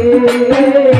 রে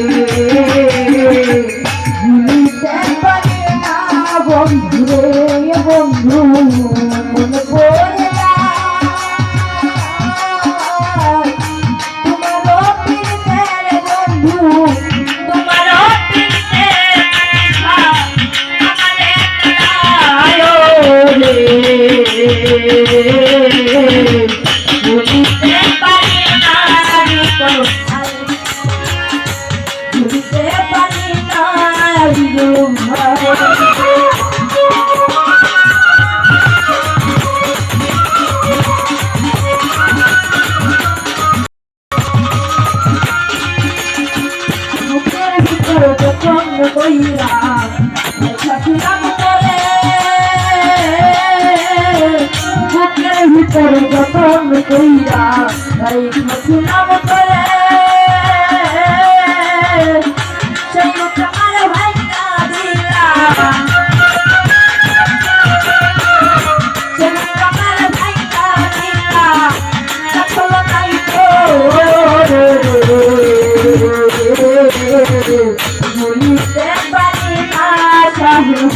কইরা ছাছিলাম করে বুকের ভিতরে যখন কইরা তাই ছাছিলাম করে সেই মুখ ভাইটা দিলা সেই মুখ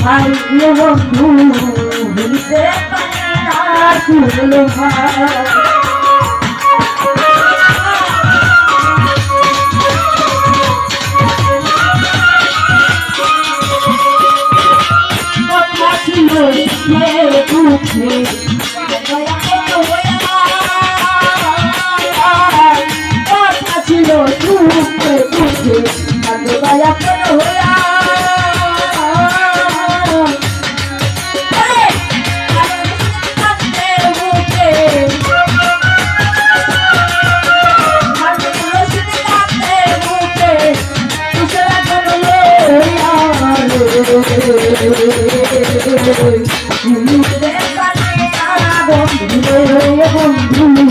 ভাই বন্ধু ভুলিতে পারি না শুনল ভাই ছিল দুঃখে দুঃখে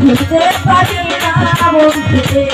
বুঝতে পারি না বন্ধু